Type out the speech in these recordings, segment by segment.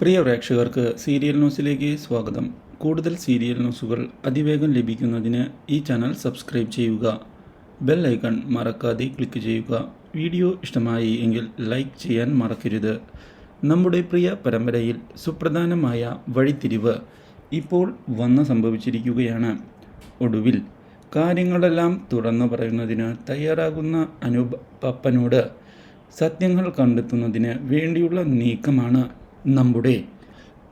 പ്രിയ പ്രേക്ഷകർക്ക് സീരിയൽ ന്യൂസിലേക്ക് സ്വാഗതം. കൂടുതൽ സീരിയൽ ന്യൂസുകൾ അതിവേഗം ലഭിക്കുന്നതിന് ഈ ചാനൽ സബ്സ്ക്രൈബ് ചെയ്യുക. ബെൽ ഐക്കൺ മറക്കാതെ ക്ലിക്ക് ചെയ്യുക. വീഡിയോ ഇഷ്ടമായി എങ്കിൽ ലൈക്ക് ചെയ്യാൻ മറക്കരുത്. നമ്മുടെ പ്രിയ പരമ്പരയിൽ സുപ്രധാനമായ വഴിത്തിരിവ് ഇപ്പോൾ വന്ന് സംഭവിച്ചിരിക്കുകയാണ്. ഒടുവിൽ കാര്യങ്ങളെല്ലാം തുറന്നു പറയുന്നതിന് തയ്യാറാകുന്ന അനുപപ്പനോട് പപ്പനോട് സത്യങ്ങൾ കണ്ടെത്തുന്നതിന് വേണ്ടിയുള്ള നീക്കമാണ് നമ്മുടെ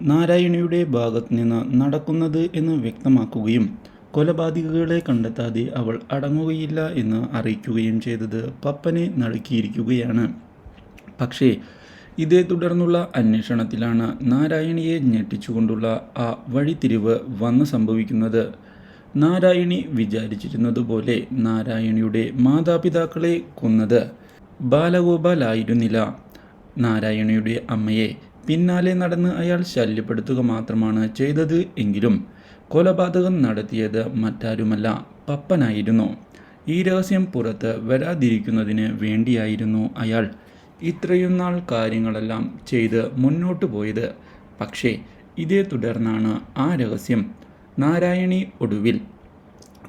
നാരായണിയുടെ ഭാഗത്ത് നിന്ന് നടക്കുന്നത് എന്ന് വ്യക്തമാക്കുകയും കൊലപാതകികളെ കണ്ടെത്താതെ അവൾ അടങ്ങുകയില്ല എന്ന് അറിയിക്കുകയും ചെയ്തത് പപ്പനെ നടുക്കിയിരിക്കുകയാണ്. പക്ഷേ ഇതേ തുടർന്നുള്ള അന്വേഷണത്തിലാണ് നാരായണിയെ ഞെട്ടിച്ചുകൊണ്ടുള്ള ആ വഴിത്തിരിവ് വന്ന് സംഭവിക്കുന്നത്. നാരായണി വിചാരിച്ചിരുന്നതുപോലെ നാരായണിയുടെ മാതാപിതാക്കളെ കൊന്നത് ബാലഗോപാലായിരുന്നില്ല. നാരായണിയുടെ അമ്മയെ പിന്നാലെ നടന്ന് അയാൾ ശല്യപ്പെടുത്തുക മാത്രമാണ് ചെയ്തത് എങ്കിലും കൊലപാതകം നടത്തിയത് മറ്റാരുമല്ല പപ്പനായിരുന്നു. ഈ രഹസ്യം പുറത്ത് വരാതിരിക്കുന്നതിന് വേണ്ടിയായിരുന്നു അയാൾ ഇത്രയും നാൾ കാര്യങ്ങളെല്ലാം ചെയ്ത് മുന്നോട്ട് പോയത്. പക്ഷേ ഇതേ തുടർന്നാണ് ആ രഹസ്യം നാരായണി ഒടുവിൽ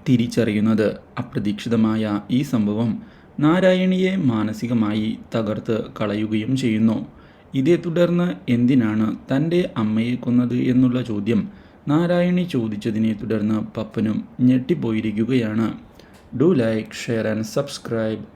തിരിച്ചറിയുന്നത്. അപ്രതീക്ഷിതമായ ഈ സംഭവം നാരായണിയെ മാനസികമായി തകർത്ത് കളയുകയും ചെയ്യുന്നു. ഇതേ തുടർന്ന് എന്തിനാണ് തന്റെ അമ്മയെ കൊന്നത് എന്നുള്ള ചോദ്യം നാരായണി ചോദിച്ചതിനെ തുടർന്ന് പപ്പനും ഞെട്ടിപ്പോയിരിക്കുകയാണ്. Do like share and subscribe.